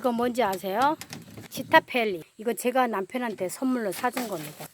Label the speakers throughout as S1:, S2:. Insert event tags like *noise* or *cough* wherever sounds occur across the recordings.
S1: 이거 뭔지 아세요? 치타펠리. 이거 제가 남편한테 선물로 사준 겁니다.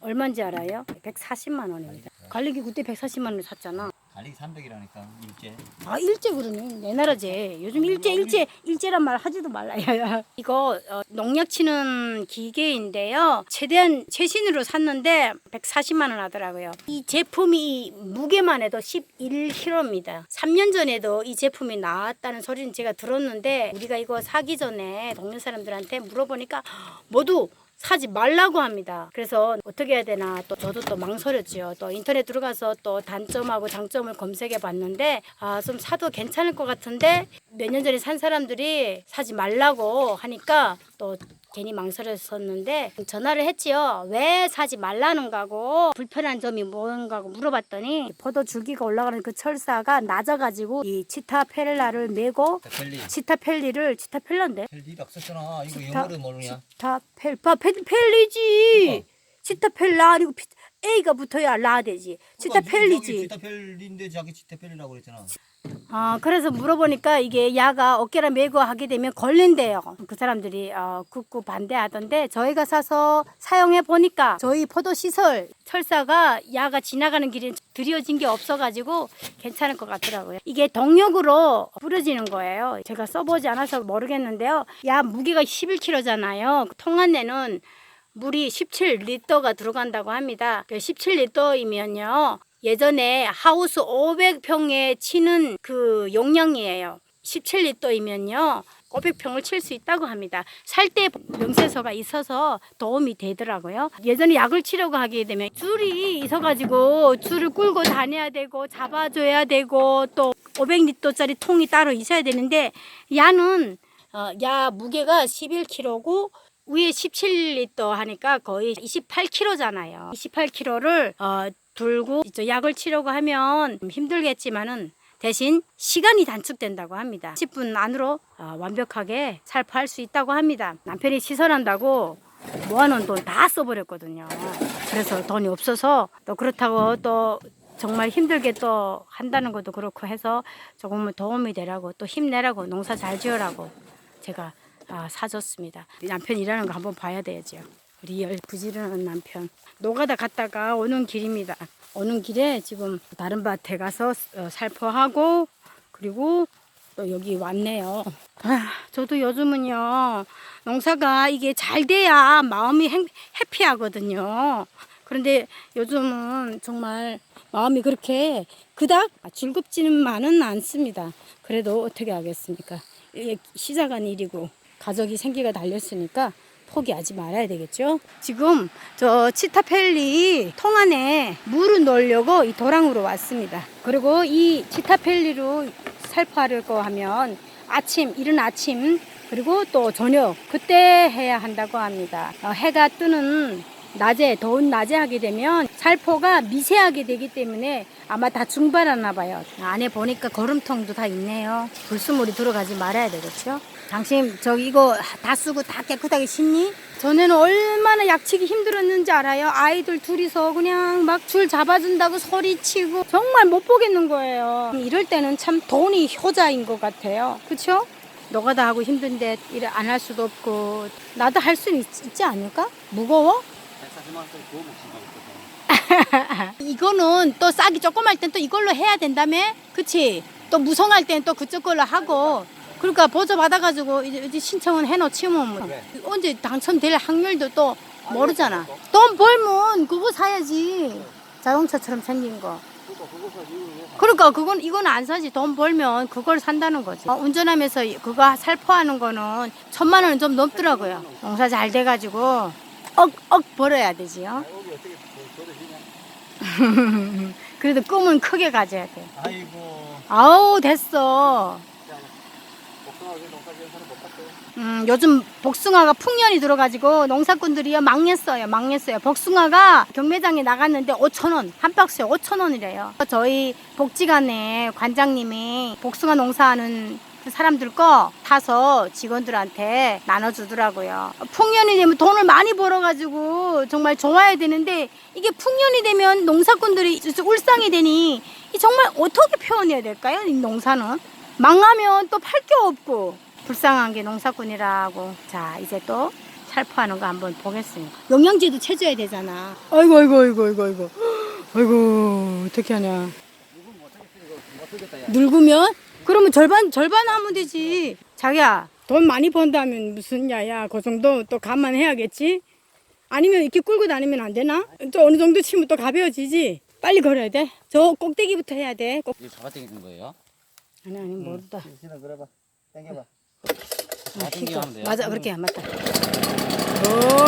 S1: 얼마인지 알아요? 140만 원입니다. 갈릭이 그때 140만 원에 샀잖아.
S2: 달리기 300이라니까 일제.
S1: 아 일제 그러네. 내 나라제. 요즘 일제 일제 일제란 말 하지도 말라 야 *laughs* 이거 어, 농약 치는 기계인데요. 최대한 최신으로 샀는데 140만 원 하더라고요. 이 제품이 무게만 해도 11kg입니다 3년 전에도 이 제품이 나왔다는 소리는 제가 들었는데 우리가 이거 사기 전에 동네 사람들한테 물어보니까 모두 사지 말라고 합니다. 그래서 어떻게 해야 되나 또 저도 또 망설였지요. 또 인터넷 들어가서 또 단점하고 장점을 검색해 봤는데 아 좀 사도 괜찮을 것 같은데 몇 년 전에 산 사람들이 사지 말라고 하니까 또 괜히 망설였었는데 전화를 했지요. 왜 사지 말라는가고 불편한 점이 뭔가고 물어봤더니 포도 줄기가 올라가는 그 철사가 낮아가지고 이 치타펠라를 메고
S2: 펠리.
S1: 치타펠리를 치타펠라인데
S2: 펠리가 없었잖아. 이거
S1: 스타-
S2: 영어를 모르냐?
S1: 치타펠 파 펠- 펠리지. 치타펠라 아니고 피- A가 붙어야 라 되지. 치타펠리지.
S2: 치타펠리인데 자기 치타펠리라고 그랬잖아.
S1: 아 그래서 물어보니까 이게 야가 어깨를 메고 하게 되면 걸린대요. 그 사람들이 어, 굳고 반대하던데 저희가 사서 사용해 보니까 저희 포도 시설 철사가 야가 지나가는 길에 들여진 게 없어가지고 괜찮을 것 같더라고요. 이게 동력으로 뿌려지는 거예요. 제가 써보지 않아서 모르겠는데요. 야 무게가 11kg잖아요. 통 안에는 물이 17리터가 들어간다고 합니다. 그 17리터이면요. 예전에 하우스 500평에 치는 그 용량이에요. 17리터이면요. 500평을 칠 수 있다고 합니다. 살 때 명세서가 있어서 도움이 되더라고요. 예전에 약을 치려고 하게 되면 줄이 있어가지고 줄을 끌고 다녀야 되고 잡아줘야 되고 또 500리터짜리 통이 따로 있어야 되는데 야는 어, 야 무게가 11kg고 위에 17리터 하니까 거의 28kg잖아요. 28kg를 어, 이제 약을 치려고 하면 좀 힘들겠지만은 대신 시간이 단축된다고 합니다. 10분 안으로 어, 완벽하게 살포할 수 있다고 합니다. 남편이 시설한다고 모아놓은 돈 다 써버렸거든요. 그래서 돈이 없어서 또 그렇다고 또 정말 힘들게 또 한다는 것도 그렇고 해서 조금은 도움이 되라고 또 힘내라고 농사 잘 지으라고 제가 아, 사줬습니다. 남편 일하는 거 한번 봐야 되죠. 리얼 부지런한 남편. 노가다 갔다가 오는 길입니다. 오는 길에 지금 다른 밭에 가서 어, 살포하고 그리고 또 여기 왔네요. 아, 저도 요즘은요 농사가 이게 잘 돼야 마음이 행, 해피하거든요. 그런데 요즘은 정말 마음이 그렇게 그닥 즐겁지는만은 않습니다. 그래도 어떻게 하겠습니까? 시작한 일이고 가족이 생기가 달렸으니까 포기하지 말아야 되겠죠. 지금 저 치타펠리 통 안에 물을 넣으려고 이 도랑으로 왔습니다. 그리고 이 치타펠리로 살포하려고 하면 아침 이른 아침 그리고 또 저녁 그때 해야 한다고 합니다. 어, 해가 뜨는 낮에 더운 낮에 하게 되면 살포가 미세하게 되기 때문에 아마 다 중발하나 봐요. 안에 보니까 거름통도 다 있네요. 불순물이 들어가지 말아야 되겠죠. 당신 저기 이거 다 쓰고 다 깨끗하게 씻니? 전에는 얼마나 약치기 힘들었는지 알아요? 아이들 둘이서 그냥 막 줄 잡아준다고 소리치고 정말 못 보겠는 거예요. 이럴 때는 참 돈이 효자인 것 같아요. 그쵸? 노가다 하고 힘든데 일 안 할 수도 없고 나도 할 수 있지 않을까? 무거워?
S2: 140만 원짜리 구워 먹힌다고 했거든.
S1: 이거는 또 싹이 조그말 땐또 이걸로 해야 된다며? 그치? 또 무성할 땐 또 그쪽 걸로 하고 그러니까 보조 받아가지고 이제, 이제 신청은 해놓지 뭐
S2: 그래.
S1: 언제 당첨될 확률도 또 모르잖아 돈 벌면 그거 사야지 자동차처럼 생긴 거
S2: 사?
S1: 그러니까 그건 이건 안 사지 돈 벌면 그걸 산다는 거지 어, 운전하면서 그거 살포하는 거는 천만 원은 좀 넘더라고요 농사 잘 돼가지고 억억 벌어야 되지요
S2: 아, 여기 어떻게 저- 저래 지냐? *laughs*
S1: 그래도 꿈은 크게 가져야 돼
S2: 아이고.
S1: 아우 됐어.
S2: 야, 복숭아게 농사 지은 사람 못 봤어요.
S1: 음, 요즘 복숭아가 풍년이 들어가지고 농사꾼들이요 망했어요, 망했어요. 복숭아가 경매장에 나갔는데 5천 원, 한 박스에 5천 원이래요. 저희 복지관에 관장님이 복숭아 농사하는 그 사람들 거 사서 직원들한테 나눠주더라고요. 풍년이 되면 돈을 많이 벌어가지고 정말 좋아야 되는데 이게 풍년이 되면 농사꾼들이 울상이 되니 이 정말 어떻게 표현해야 될까요? 이 농사는 망하면 또 팔 게 없고 불쌍한 게 농사꾼이라고. 자, 이제 또 살포하는 거 한번 보겠습니다. 영양제도 채줘야 되잖아. 아이고, 아이고, 아이고, 아이고, 아이고. *gasps* 아이고, 어떻게 하냐. 늙으면? 그러면 절반, 절반 하면 되지. 자기야, 돈 많이 번다면 무슨 야야, 그 정도 또 감안해야겠지? 아니면 이렇게 끌고 다니면 안 되나? 또 어느 정도 치면 또 가벼워지지? 빨리 걸어야 돼. 저 꼭대기부터 해야 돼. 꼭.
S2: 이거 잡아당기는 거예요?
S1: 아니, 아니, 모르다.
S2: 신어 그래봐. 당겨봐.
S1: 아,
S2: 돼요.
S1: 맞아, 그렇게 해. 맞다. 오!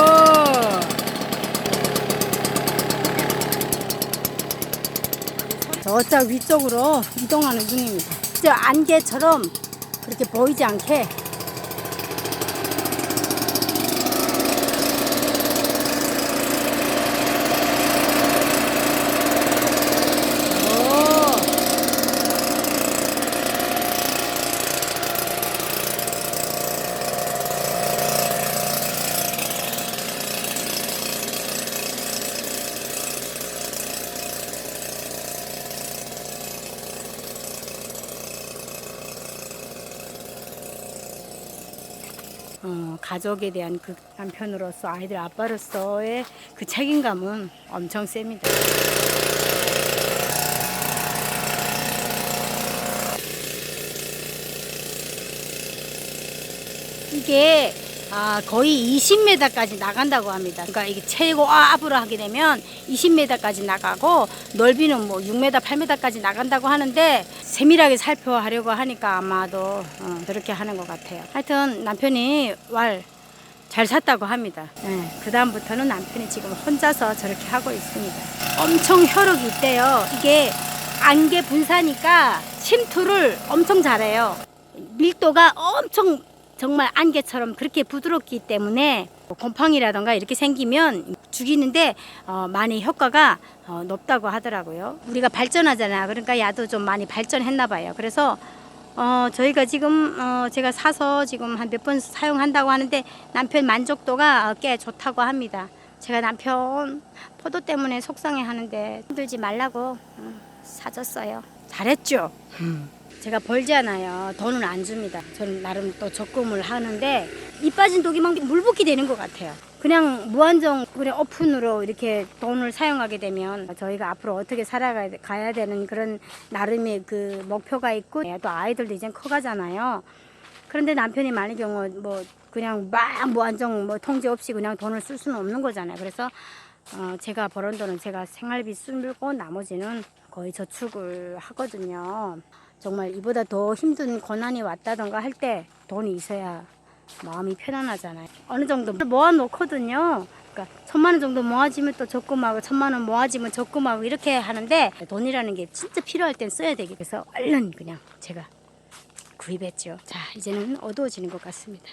S1: 저쪽 위쪽으로 이동하는 중입니다. 저 안개처럼 그렇게 보이지 않게 어, 가족에 대한 그 남편으로서 아이들 아빠로서의 그 책임감은 엄청 셉니다. 이게 아, 거의 20m까지 나간다고 합니다. 그러니까 이게 최고 앞으로 하게 되면 20m까지 나가고 넓이는 뭐 6m, 8m까지 나간다고 하는데 세밀하게 살펴하려고 하니까 아마도 어, 그렇게 하는 것 같아요. 하여튼 남편이 왈 잘 샀다고 합니다. 네, 그 다음부터는 남편이 지금 혼자서 저렇게 하고 있습니다. 엄청 혈육이 있대요. 이게 안개 분사니까 침투를 엄청 잘해요. 밀도가 엄청 정말 안개처럼 그렇게 부드럽기 때문에 곰팡이라던가 이렇게 생기면 죽이는데 어, 많이 효과가 어, 높다고 하더라고요. 우리가 발전하잖아. 그러니까 야도 좀 많이 발전했나 봐요. 그래서 어, 저희가 지금 어, 제가 사서 지금 한 몇 번 사용한다고 하는데 남편 만족도가 어, 꽤 좋다고 합니다. 제가 남편 포도 때문에 속상해 하는데 힘들지 말라고 어, 사줬어요. 잘했죠? 제가 벌잖아요. 돈은 안 줍니다. 저는 나름 또 적금을 하는데 이 빠진 독이 막 물붓기 되는 것 같아요. 그냥 무한정 그냥 오픈으로 이렇게 돈을 사용하게 되면 저희가 앞으로 어떻게 살아가야 되는 그런 나름의 그 목표가 있고 또 아이들도 이제 커가잖아요. 그런데 남편이 많은 경우 뭐 그냥 막 무한정 뭐 통제 없이 그냥 돈을 쓸 수는 없는 거잖아요. 그래서 어 제가 벌은 돈은 제가 생활비 쓰고 나머지는 거의 저축을 하거든요. 정말 이보다 더 힘든 고난이 왔다던가 할 때 돈이 있어야 마음이 편안하잖아요. 어느 정도 모아놓거든요. 그러니까 천만 원 정도 모아지면 또 적금하고 천만 원 모아지면 적금하고 이렇게 하는데 돈이라는 게 진짜 필요할 땐 써야 되기 위해서 얼른 그냥 제가 구입했죠. 자 이제는 어두워지는 것 같습니다.